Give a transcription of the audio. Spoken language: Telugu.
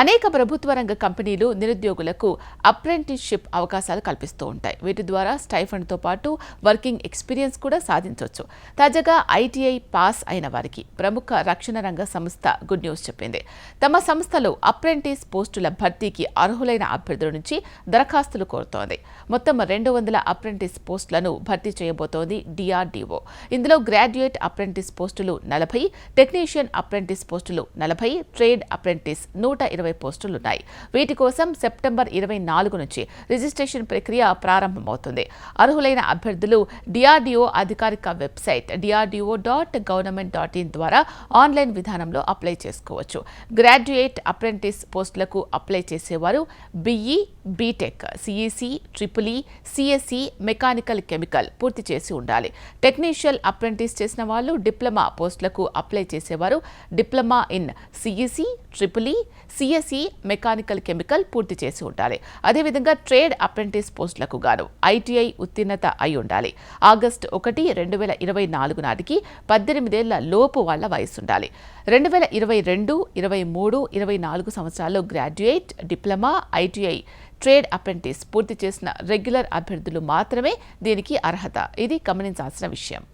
అనేక ప్రభుత్వ రంగ కంపెనీలు నిరుద్యోగులకు అప్రెంటిస్షిప్ అవకాశాలు కల్పిస్తూ ఉంటాయి. వీటి ద్వారా స్టైఫండ్తో పాటు వర్కింగ్ ఎక్స్పీరియన్స్ కూడా సాధించవచ్చు. తాజాగా ఐటీఐ పాస్ అయిన వారికి ప్రముఖ రక్షణ రంగ సంస్థ గుడ్ న్యూస్ చెప్పింది. తమ సంస్థలో అప్రెంటిస్ పోస్టుల భర్తీకి అర్హులైన అభ్యర్థుల నుంచి దరఖాస్తులు కోరుతోంది. మొత్తం రెండు వందల అప్రెంటిస్ పోస్టులను భర్తీ చేయబోతోంది డిఆర్డీఓ ఇందులో గ్రాడ్యుయేట్ అప్రెంటిస్ పోస్టులు నలభై టెక్నీషియన్ అప్రెంటిస్ పోస్టులు నలభై ట్రేడ్ అప్రెంటిస్ నూట ఇరవై పోస్టులున్నాయి. వీటి కోసం సెప్టెంబర్ ఇరవై నాలుగు నుంచి రిజిస్ట్రేషన్ ప్రక్రియ ప్రారంభమవుతుంది. అర్హులైన అభ్యర్థులు డిఆర్డీఓ అధికారిక website DRDO dot government dot in ద్వారా ఆన్లైన్ విధానంలో అప్లై చేసుకోవచ్చు. గ్రాడ్యుయేట్ అప్రెంటిస్ పోస్టులకు అప్లై చేసేవారు BE B Tech CEC triple E CSC mechanical chemical పూర్తి చేసి ఉండాలి. టెక్నీషియల్ అప్రెంటిస్ చేసిన వాళ్ళు డిప్లొమా పోస్టులకు అప్లై చేసేవారు diploma in CEC triple E BSc mechanical chemical పూర్తి చేసి ఉండాలి. అదేవిధంగా ట్రేడ్ అప్రెంటిస్ పోస్టులకు గాను ఐటీఐ ఉత్తీర్ణత అయి ఉండాలి. ఆగస్టు ఒకటి రెండు వేల ఇరవై నాలుగు నాటికి పద్దెనిమిదేళ్ళ లోపు వాళ్ళ వయసు ఉండాలి రెండు వేల ఇరవై రెండు ఇరవై మూడు ఇరవై నాలుగు సంవత్సరాల్లో graduate diploma ITI trade apprentice పూర్తి చేసిన రెగ్యులర్ అభ్యర్థులు మాత్రమే దీనికి అర్హత. ఇది గమనించాల్సిన విషయం.